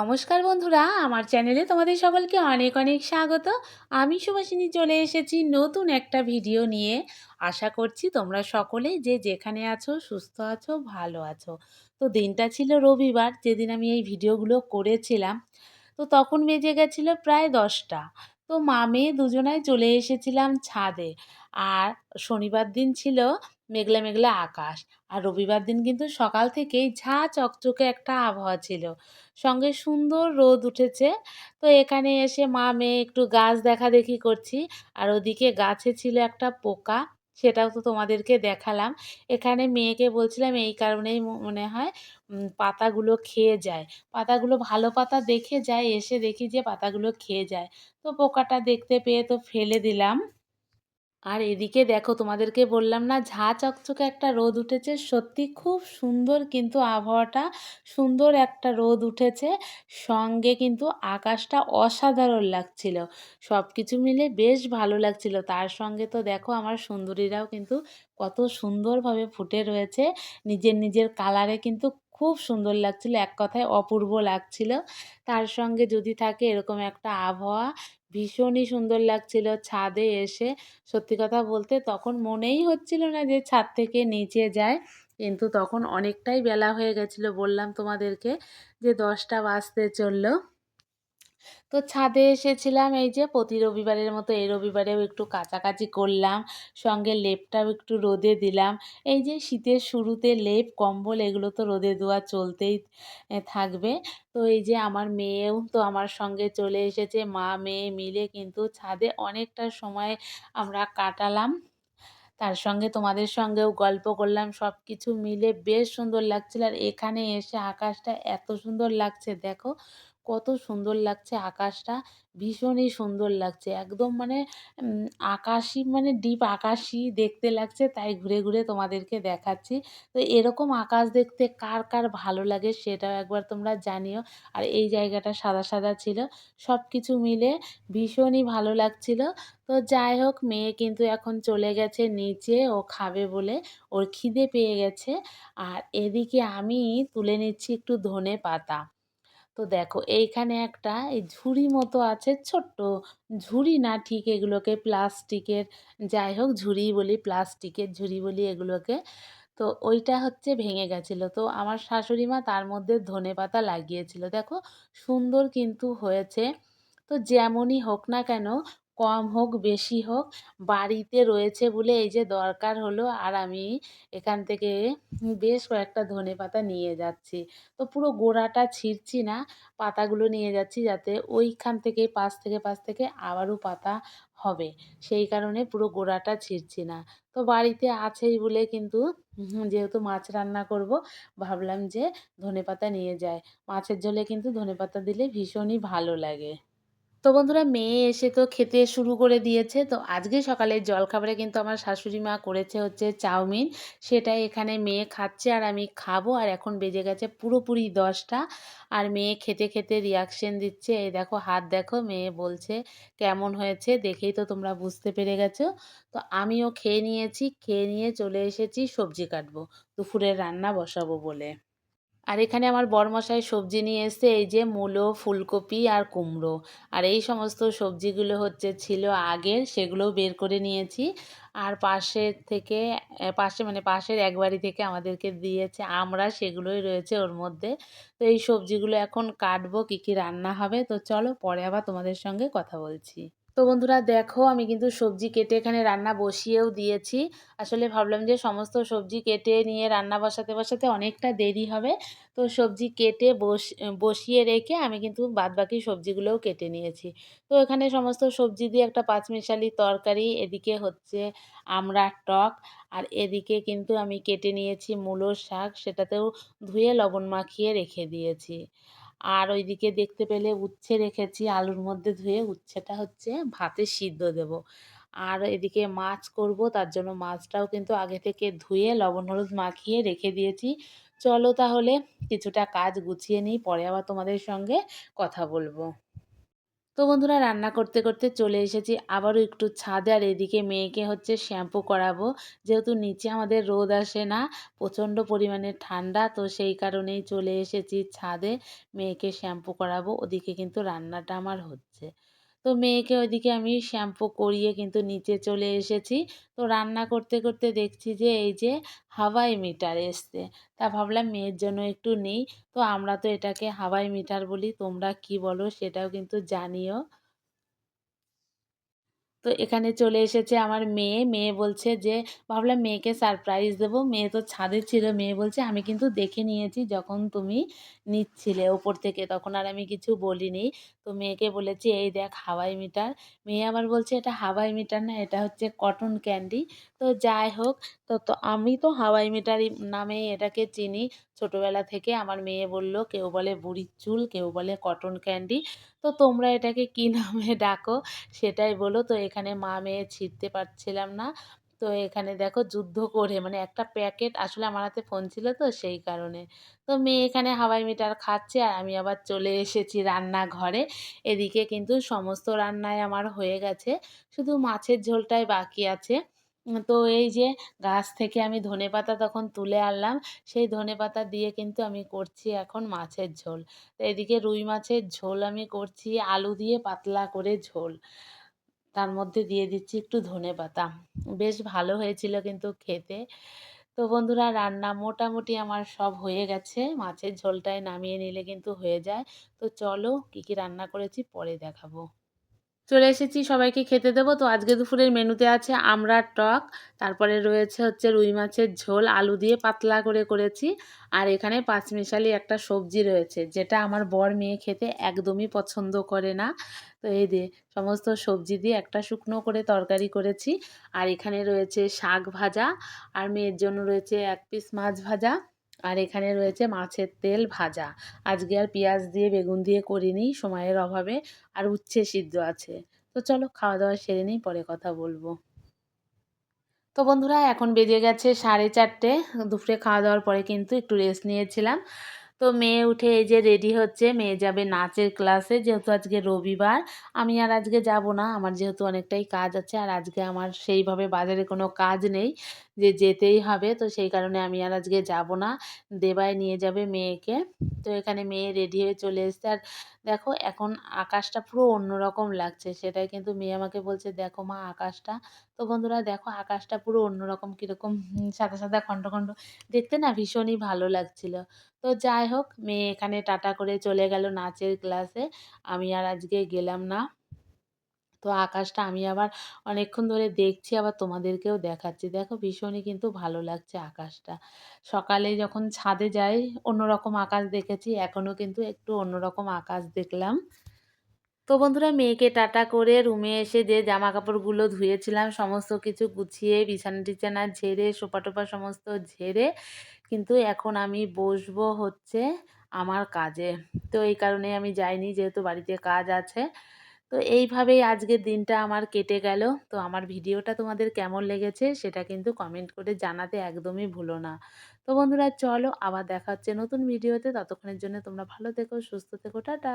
নমস্কার বন্ধুরা, আমার চ্যানেলে তোমাদের সকলকে অনেক অনেক স্বাগত। আমি সুভাষিনী চলে এসেছি নতুন একটা ভিডিও নিয়ে। আশা করছি তোমরা সকলে যে যেখানে আছো, সুস্থ আছো, ভালো আছো। তো দিনটা ছিল রবিবার, যেদিন আমি এই ভিডিওগুলো করেছিলাম। তো তখন বেজে গেছিল প্রায় দশটা। তো মা মেয়ে দুজনায় চলে এসেছিলাম ছাদে। আর শনিবার দিন ছিল মেঘলা মেঘলা আকাশ। আর রবিবার দিন কিন্তু সকাল থেকেই ঝা চকচকে একটা আবহাওয়া ছিল। সঙ্গে সুন্দর রোদ উঠেছে। তো এখানে এসে মা মেয়ে একটু গাছ দেখা দেখি করছি। আর ওদিকে গাছে ছিল একটা পোকা, সেটাও তো তোমাদেরকে দেখালাম। এখানে মেয়েকে বলছিলাম এই কারণেই মনে হয় পাতাগুলো খেয়ে যায়। পাতাগুলো ভালো পাতা দেখে যায়, এসে দেখি যে পাতাগুলো খেয়ে যায়। তো পোকাটা দেখতে পেয়ে তো ফেলে দিলাম। আর এদিকে দেখো তোমাদেরকে বললাম না, ঝা চকচকে একটা রোদ উঠেছে, সত্যি খুব সুন্দর কিন্তু আবহাওয়াটা, সুন্দর একটা রোদ উঠেছে, সঙ্গে কিন্তু আকাশটা অসাধারণ লাগছিল সব কিছু মিলে বেশ ভালো লাগছিল, তার সঙ্গে তো দেখো আমার সুন্দরীরাও কিন্তু কত সুন্দরভাবে ফুটে রয়েছে, নিজের নিজের কালারে কিন্তু খুব সুন্দর লাগছিল, এক কথায় অপূর্ব লাগছিল, তার সঙ্গে যদি থাকে এরকম একটা আবহাওয়া ভীষণই সুন্দর লাগছিল ছাদে এসে। সত্যি কথা বলতে তখন মনেই হচ্ছিল না যে ছাদ থেকে নিচে যায় কিন্তু তখন অনেকটাই বেলা হয়ে গেছিল বললাম তোমাদেরকে যে দশটা বাজতে চলল। তো ছাদে এসেছিলাম এই যে প্রতি রবিবারের মতো এই রবিবারেও একটু কাচাকাচি করলাম, সঙ্গে লেপটাও একটু রোদে দিলাম। এই যে শীতের শুরুতে লেপ, কম্বল এগুলো তো রোদে দেওয়া চলতেই থাকবে। তো এই যে আমার মেয়েও তো আমার সঙ্গে চলে এসেছে, মা, মেয়ে মিলে কিন্তু ছাদে অনেকটা সময় আমরা কাটালাম। তার সঙ্গে তোমাদের সঙ্গেও গল্প করলাম সব কিছু মিলে বেশ সুন্দর লাগছিল। আর এখানে এসে আকাশটা এত সুন্দর লাগছে, দেখো। কত সুন্দর লাগছে আকাশটা। ভীষণই সুন্দর লাগছে। একদম মানে আকাশি মানে ডিপ আকাশি দেখতে লাগছে, তাই ঘুরে ঘুরে তোমাদেরকে দেখাচ্ছি। তো এরকম আকাশ দেখতে কার কার ভালো লাগে সেটাও একবার তোমরা জানিও। আর এই জায়গাটা সাদা সাদা ছিল। সব কিছু মিলে ভীষণই ভালো লাগছিল। তো যাই হোক, মেয়ে কিন্তু এখন চলে গেছে নিচে, ও খাবে বলে। ওর খিদে পেয়ে গেছে। আর এদিকে আমি তুলে নিচ্ছি একটু ধনে পাতা। তো দেখো, এইখানে একটা এই ঝুড়ি মতো আছে, ছোট্ট ঝুড়ি না ঠিক এগুলোকে প্লাস্টিকের, যাই হোক ঝুড়ি বলি, প্লাস্টিকের ঝুড়ি বলি এগুলোকে। তো ওইটা হচ্ছে ভেঙে গেছিল। তো আমার শাশুড়ি মা তার মধ্যে ধনে পাতা লাগিয়েছিল। দেখো সুন্দর কিন্তু হয়েছে। তো যেমনই হোক না কেন কম হোক, বেশি হোক, বাড়িতে রয়েছে বলে এই যে দরকার হলো আর আমি এখান থেকে বেশ কয়েকটা ধনে পাতা নিয়ে যাচ্ছি। তো পুরো গোড়াটা ছিঁড়ছি না, পাতাগুলো নিয়ে যাচ্ছি যাতে ওইখান থেকে পাশ থেকে পাশ থেকে আবারও পাতা হবে। সেই কারণে পুরো গোড়াটা ছিঁড়ছি না। তো বাড়িতে আছেই বলে কিন্তু যেহেতু মাছ রান্না করব, ভাবলাম যে ধনে পাতা নিয়ে যায় মাছের ঝোলে কিন্তু ধনে পাতা দিলে ভীষণই ভালো লাগে। তো বন্ধুরা মেয়ে এসে তো খেতে শুরু করে দিয়েছে। তো আজকে সকালে জলখাবারে কিন্তু আমার শাশুড়ি মা করেছে হচ্ছে চাউমিন। সেটাই এখানে মেয়ে খাচ্ছে আর আমি খাব। আর এখন বেজে গেছে পুরোপুরি দশটা। আর মেয়ে খেতে খেতে রিয়াকশন দিচ্ছে। এই দেখো হাত দেখো, মেয়ে বলছে, কেমন হয়েছে? দেখেই তো তোমরা বুঝতে পেরে গেছো। তো আমিও খেয়ে নিয়েছি, খেয়ে নিয়ে চলে এসেছি সবজি কাটবো। দুপুরের রান্না বসাবো বলে। আর এখানে আমার বরমশাই সবজি নিয়ে এসে এই যে মূলো, ফুলকপি আর কুমড়ো। আর এই সমস্ত সবজিগুলো হচ্ছে ছিল আগের সেগুলোও বের করে নিয়েছি। আর পাশের থেকে পাশে মানে পাশের এক বাড়ি থেকে আমাদেরকে দিয়েছে আমরা, সেগুলোই রয়েছে ওর মধ্যে। তো এই সবজিগুলো এখন কাটবো, কী কী রান্না হবে, তো চলো পরে আবার তোমাদের সঙ্গে কথা বলছি। তো বন্ধুরা দেখো আমি কিন্তু সবজি কেটে এখানে রান্না বসিয়েও দিয়েছি। আসলে ভাবলাম যে সমস্ত সবজি কেটে নিয়ে রান্না বসাতে বসাতে অনেকটা দেরি হবে। তো সবজি কেটে বস, বসিয়ে রেখে আমি কিন্তু বাদবাকি সবজিগুলোও কেটে নিয়েছি। তো এখানে সমস্ত সবজি দিয়ে একটা পাঁচমিশালি তরকারি, এদিকে হচ্ছে আমড়ার টক, আর এদিকে কিন্তু আমি কেটে নিয়েছি মূলোর শাক, সেটাতেও ধুয়ে লবণ মাখিয়ে রেখে দিয়েছি। আর ওইদিকে দেখতে পেলে উচ্ছে রেখেছি, আলুর মধ্যে ধুয়ে উচ্ছেটা হচ্ছে ভাতে সিদ্ধ দেব। আর এদিকে মাছ করব, তার জন্য মাছটাও কিন্তু আগে থেকে ধুয়ে লবণ হলুদ মাখিয়ে রেখে দিয়েছি। চলো তাহলে কিছুটা কাজ গুছিয়ে নিই, পরে আবার তোমাদের সঙ্গে কথা বলব। তো বন্ধুরা রান্না করতে করতে চলে এসেছি। আবারও একটু ছাদে আর এদিকে মেয়েকে হচ্ছে শ্যাম্পু করাবো। যেহেতু নিচে আমাদের রোদ আসে না, প্রচণ্ড পরিমাণে ঠান্ডা, তো সেই কারণেই চলে এসেছি ছাদে। মেয়েকে শ্যাম্পু করাবো, ওদিকে কিন্তু রান্নাটা আমার হচ্ছে। তো মেয়েকে ওইদিকে আমি শ্যাম্পু করিয়ে কিন্তু নিচে চলে এসেছি। তো রান্না করতে করতে দেখছি যে, এই যে হাওয়াই মিটার এসছে। তা ভাবলাম মেয়ের জন্য একটু নেই। তো আমরা তো এটাকে হাওয়াই মিটার বলি, তোমরা কি বলো সেটাও কিন্তু জানিও। তো এখানে চলে এসেছে আমার মেয়ে। মেয়ে বলছে যে, ভাবলাম মেয়েকে সারপ্রাইজ দেবো। মেয়ে তো ছাদে ছিল। মেয়ে বলছে, আমি কিন্তু দেখে নিয়েছি যখন তুমি নিচ্ছিলে ওপর থেকে। তখন আর আমি কিছু বলিনি। তো মেয়েকে বলেছি, এই দেখ হাওয়াই মিটার। মেয়ে আবার বলছে, এটা হাওয়াই মিটার না, এটা হচ্ছে কটন ক্যান্ডি তো যাই হোক, তো তো আমি তো হাওয়াই মিটার নামেই এটাকে চিনি। ছোটোবেলা থেকে আমার মেয়ে বলল, কেউ বলে বুড়ির চুল, কেউ বলে কটন ক্যান্ডি। তো তোমরা এটাকে কী নামে ডাকো? সেটাই বলো তো এখানে মা মেয়ে ছিঁড়তে পারছিলাম না। তো এখানে দেখো যুদ্ধ করে মানে একটা প্যাকেট আসলে আমার হাতে ফোন ছিল তো সেই কারণে। তো মেয়ে এখানে হাওয়াই মিটার খাচ্ছে আর আমি আবার চলে এসেছি রান্নাঘরে। এদিকে কিন্তু সমস্ত রান্নায় আমার হয়ে গেছে। শুধু মাছের ঝোলটাই বাকি আছে। তো এই যে গাছ থেকে আমি ধনেপাতা তখন তুলে আনলাম। সেই ধনেপাতা দিয়ে কিন্তু আমি করছি এখন মাছের ঝোল। তো এদিকে রুই মাছের ঝোল আমি করছি, আলু দিয়ে পাতলা করে ঝোল। তার মধ্যে দিয়ে দিচ্ছি একটু ধনেপাতা বেশ ভালো হয়েছিল কিন্তু খেতে। তো বন্ধুরা, রান্না মোটামুটি আমার সব হয়ে গেছে। মাছের ঝোলটায় নামিয়ে নিলে কিন্তু হয়ে যায়। তো চলো কী কী রান্না করেছি পরে দেখাবো। চলে এসেছি, সবাইকে খেতে দেবো। তো আজকে দুপুরের মেনুতে আছে আমড়ার টক, তারপরে রয়েছে হচ্ছে রুই মাছের ঝোল, আলু দিয়ে পাতলা করে করেছি। আর এখানে পাঁচমিশালি একটা সবজি রয়েছে, যেটা আমার বর মেয়ে খেতে একদমই পছন্দ করে না। তো এই দিয়ে সমস্ত সবজি দিয়ে একটা শুকনো করে তরকারি করেছি। আর এখানে রয়েছে শাক ভাজা, আর মেয়ের জন্য রয়েছে এক পিস মাছ ভাজা। আর এখানে রয়েছে মাছের তেল ভাজা। আজকে আর পেঁয়াজ দিয়ে, বেগুন দিয়ে করিনি, সময়ের অভাবে। আর উচ্ছে সিদ্ধ আছে। তো চলো খাওয়া দাওয়া সেরে নিই, পরে কথা বলব। তো বন্ধুরা, এখন বেজে গেছে সাড়ে চারটে। দুপুরে খাওয়া দাওয়ার পরে কিন্তু একটু রেস্ট নিয়েছিলাম। তো মেয়ে উঠে এই যে রেডি হচ্ছে, মেয়ে যাবে নাচের ক্লাসে যেহেতু আজকে রবিবার, আমি আর আজকে যাব না। আমার যেহেতু অনেকটাই কাজ আছে, আর আজকে আমার সেইভাবে বাজারে কোনো কাজ নেই। যে যেতেই হবে। তো সেই কারণে আমি আর আজকে যাব না। দেবাই নিয়ে যাবে মেয়েকে। তো এখানে মেয়ে রেডি হয়ে চলে এসছে। আর দেখো, এখন আকাশটা পুরো অন্যরকম লাগছে। সেটাই কিন্তু মেয়ে আমাকে বলছে, দেখো মা, আকাশটা। তো বন্ধুরা, দেখো আকাশটা পুরো অন্যরকম কীরকম। সাদা সাদা খণ্ড খণ্ড দেখতে না ভীষণই ভালো লাগছিল। তো যাই হোক, মেয়ে এখানে টাটা করে চলে গেল নাচের ক্লাসে। আমি আর আজকে গেলাম না। তো আকাশটা আমি আবার অনেকক্ষণ ধরে দেখছি, আবার তোমাদেরকেও দেখাচ্ছি। দেখো ভীষণই কিন্তু ভালো লাগছে আকাশটা। সকালে যখন ছাদে যাই, অন্যরকম আকাশ দেখেছি এখনও কিন্তু একটু অন্যরকম আকাশ দেখলাম। তো বন্ধুরা, মেয়েকে টাটা করে রুমে এসে যে জামা কাপড়গুলো ধুয়েছিলাম, সমস্ত কিছু গুছিয়ে, বিছানা টিছানা ঝেড়ে সোপা টোপা সমস্ত ঝেড়ে, কিন্তু এখন আমি বসবো হচ্ছে আমার কাজে। তো এই কারণে আমি যাইনি, যেহেতু বাড়িতে কাজ আছে। তো এইভাবেই আজকের দিনটা আমার কেটে গেল। তো আমার ভিডিওটা তোমাদের কেমন লেগেছে সেটা কিন্তু কমেন্ট করে জানাতে একদমই ভুলো না। তো বন্ধুরা চলো আবার দেখা হচ্ছে নতুন ভিডিওতে। ততক্ষণের জন্য তোমরা ভালো থেকো, সুস্থ থেকো, টাটা।